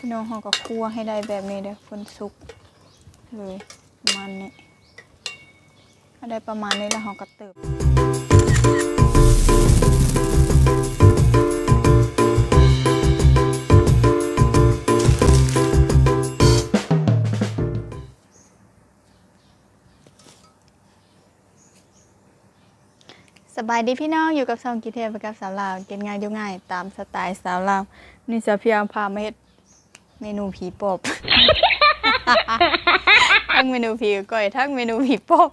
พี่น้องเขาก็คั่วให้ได้แบบนี้เด้อคนสุกเลยประมาณนี้ถ้าได้ประมาณนี้แล้วเขาก็เติบสบายดีพี่น้องอยู่กับซองกิเทพกับสาวลาวกินง่ายยู่ง่าย ตามสไตล์สาวลาวนี่จะพียงพามาเฮ็ด เมนูผีปอบ ทั้งเมนูผีก้อยทั้งเมนูผีปอบ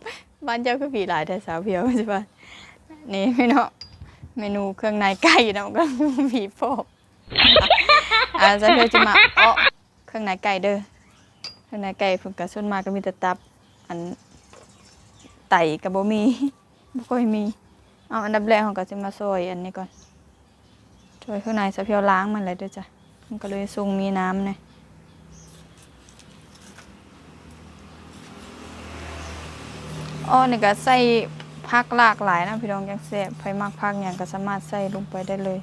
บ้านเจ้าคือผีหลายแต่สาวเพียวใช่ปะนี่พี่น้องเมนูเครื่องในไก่เนาะก็ผีปอบอ่าจะเพียวจะมาเออเครื่องในไก่เด้อเครื่องในไก่เพิ่นก็ส่วนมากก็มีแต่ตับ อันไตก็บ่มีบ่ค่อยมีเอาอันดับแรกของก็จะมาซอยอันนี้ก่อนซอยข้างในสะเพียวล้างมันเลยด้วยจ้ะ มันก็เลยทรงมีน้ำเนี่ยอ้อนี่ก็ใส่ผักหลากหลายนะพี่น้องยังแซ่บไผมักผักอย่างก็สามารถใส่ลงไปได้เลย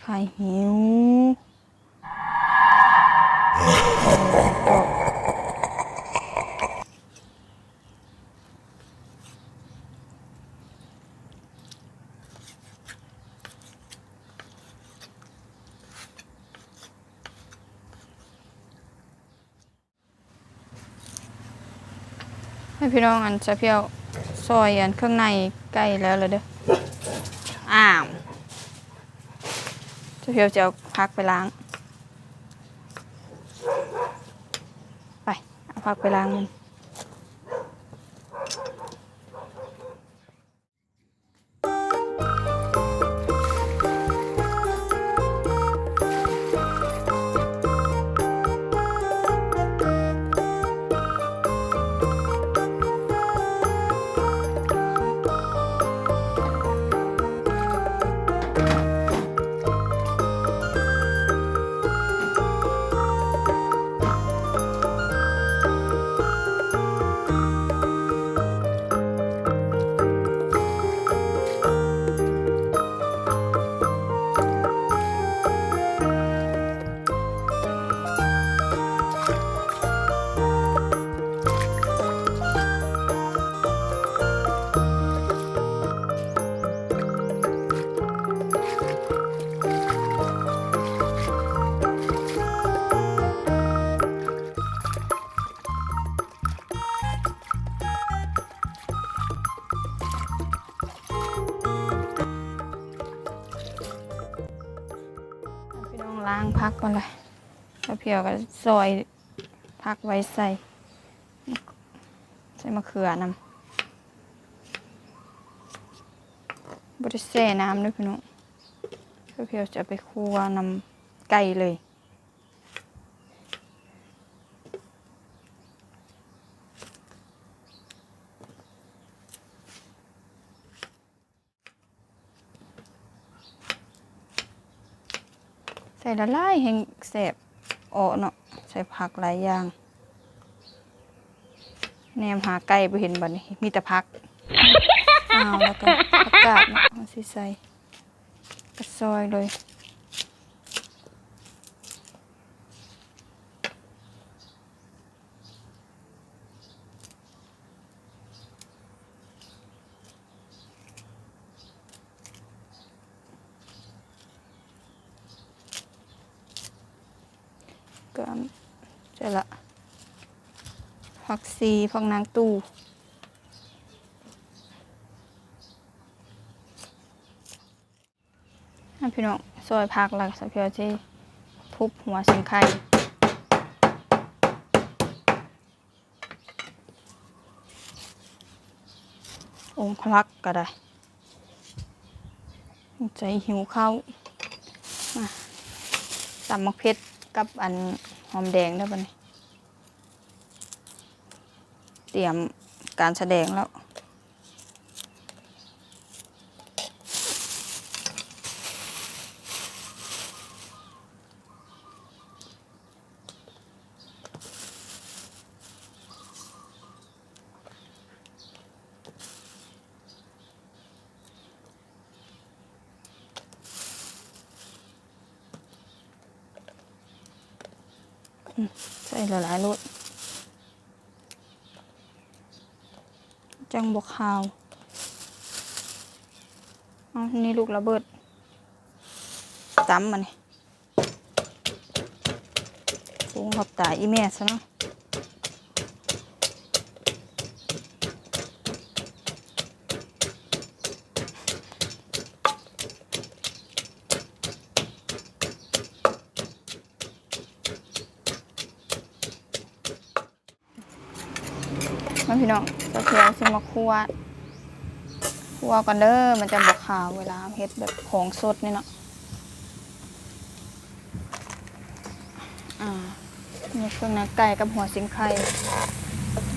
ไข่หิว ให้พี่น้องอันจะเพียวซอยอันเครื่องในใกล้แล้วเลยเด้อ อ้าวจะเพียวจะเอาพักไปล้าง ไป เอาพักไปล้างมัน พักก่อนเลยกระเพียวก็ซอยพักไว้ใส่ ใส่มะเขือนำบริเซ่น้ำด้วยพี่น้องแล้วเพียวจะไปคั่วนำไก่เลย ใส่ละลายแห่งแสบออกเนาะใส่ผักหลายอย่างแนมหาไก่ไปเห็นบัดนี้มีแต่ผักอ้าวแล้วก็ผักกาดเนาะเอาสิใส่กระซอยเลย ก็เจะละผักซีผักนางตูพี่น้องซอยผักหลักสักเพียวที่ทุบหัวสิงไข่องคลักก็ได้ ใจหิวข้าวมาตำมะเพ็ด กับอันหอมแดงได้ปะนี่เตรียมการแสดงแล้ว ใส่หลายๆรสจังบกขาวเอานี่ลูกระเบิดจำมันนี่สูงขอบตาอีแม่ซะเนาะ พี่น้องก็เทียวสิมาคั่วคั่วกันเด้อมันจะบกขาวเวลาเฮ็ดแบบของสดนี่เนาะอ่านี่เครื่องในไก่กับหัวสิงไข่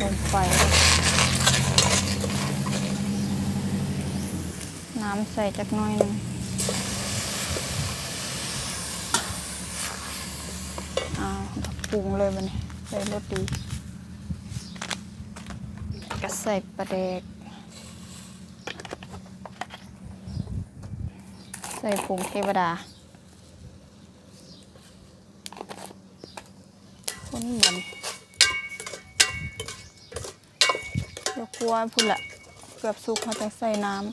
ลงไฟน้ำใส่จักน้อยหนึงอ้าวปรุงเลยมันใส่รสดี ส่ปลาแดก ใส่ผงเทวดา คนมันเดี๋ยวกลัวพุ่นละเกือบสุกเขาจะใส่น้ำ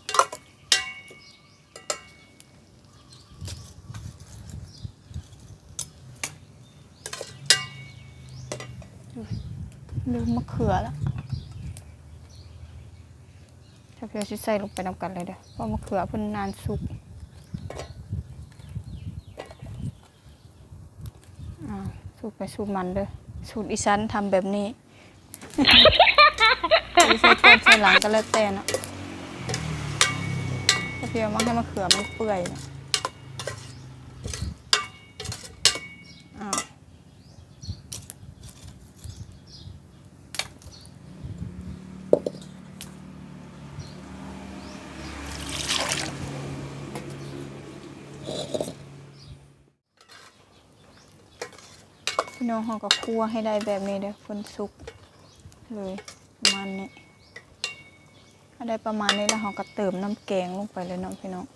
ลืมมะเขือแล้ว เพียวชิใส่ลงไปนำกันเลยเด้อเพราะมะเขือเพิ่นนานสุกอ่าสูตรไปสูตรมันเด้อสูตรอีสานทำแบบนี้ใส่ต้นใส่หลังก็แล้วแต่นะเพียวมาให้มะเขือมันเปื่อยนะอ้าว พี่น้องเขาก็คั่วให้ได้แบบนี้เด้อเพิ่นสุกเลยประมาณนี้ถ้าได้ประมาณนี้แล้วเราก็เติมน้ำแกงลงไปเลยเนาะพี่น้อง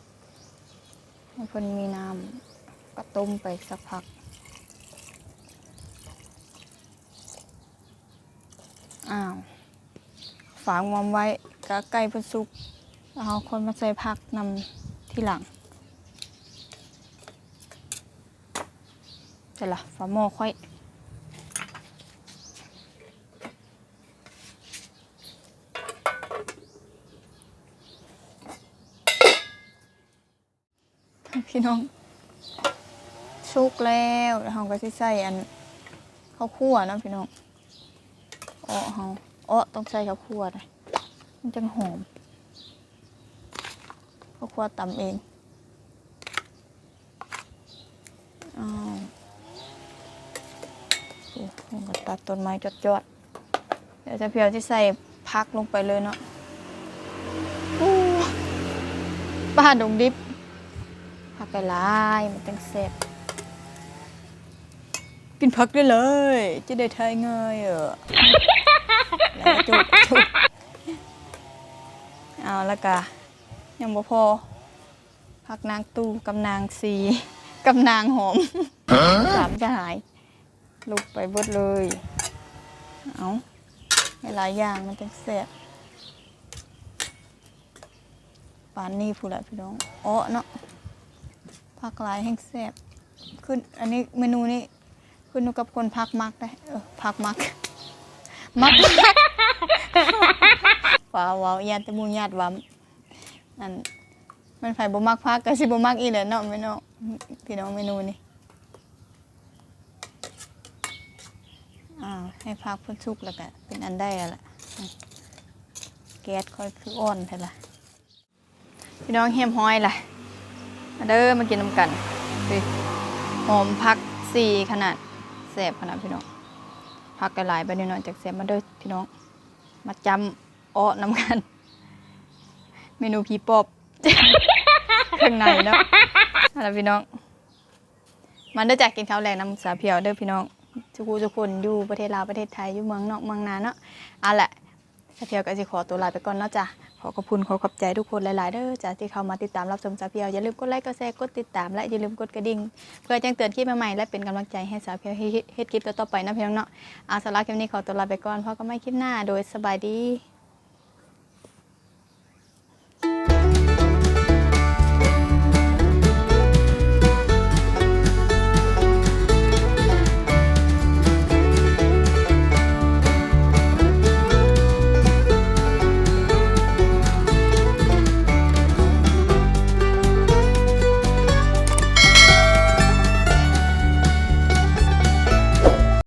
ให้เพิ่นมีน้ำก็ต้มไปสักพัก อ้าว ฝางวอมไว้ก็ไก่เพิ่นสุกแล้วเราคนมาใส่ผักนำที่หลังเสร็จละฝาหม้อค่อย พี่น้องสุกแล้วเราก็สิใส่อันข้าวคั่วนะพี่น้องอ้อเฮาอ้อต้องใส่ข้าวคั่วเลยมันจังหอมข้าวคั่วตำเองอ้าวโอ้โหก็ตัดต้นไม้จอดๆเดี๋ยวจะเพียวที่ใส่พักลงไปเลยเนาะอู้ป้าดงดิบ ผักกะลายมันตั้งเสร็จกินผักได้เลย จะได้ทายง่ายเออแล้วจุดจุดเอาแล้วกะยังบ่พอผักนางตู้กับนางสีกับนางหอมสามจะหายลุกไปเบิดเลย เอาให้หลายอย่างมันตั้งเสร็จปานนี้ผู้นแหละพี่น้องอ้อเนาะ ผักหลายแห้งแซ่บขึ้นอันนี้เมนูนี้ขึ้นอยู่กับคนพักมักได้เออพักมัก มักมักว้าวว้าวญาติมูญาติวำนั่นมันไผบ่มักพักก็สิบ่มักอีแหละเนาะแม่เนาะพี่น้องเมนูนี้อ้าวให้พักเพิ่นสุกแล้วก็เป็นอันได้แล้วล่ะแก๊สค่อยคืออ่อนแท้ล่ะพี่น้องเฮียมห้อยล่ะ มาเด้อมากินน้ำกันสิหอมพักสี่ขนาดแสบขนาดพี่น้องพักกระหลายไปนิดหน่อยจากแสบมาเด้อพี่น้อง มาจำอ้อน้ำกัน เมนูผีปอบเครื่องในเนาะอะไรพี่น้อง มันเด้อจากกินข้าวแรงน้ำสาเพียวเด้อพี่น้องทุกคู่ทุกคนอยู่ประเทศลาวประเทศไทยอยู่เมืองนอกเมืองนาเนาะเอาละสาเพียวก็จะขอตัวลาไปก่อนเนาะจ้ะ ขอขอบคุณขอขอบใจทุกคนหลายๆเด้อจากที่เข้ามาติดตามรับชมสาวเพียวอย่าลืมกดไลค์กดแชร์กดติดตามและอย่าลืมกดกระดิ่งเพื่อแจ้งเตือนคลิปใหม่ๆและเป็นกำลังใจให้สาวเพียวเฮ็ดคลิปต่อๆไปนะพี่น้องเนาะอาสาระคลิปนี้ขอตัวลาไปก่อนพบกันใหม่คลิปหน้าโดยสบายดี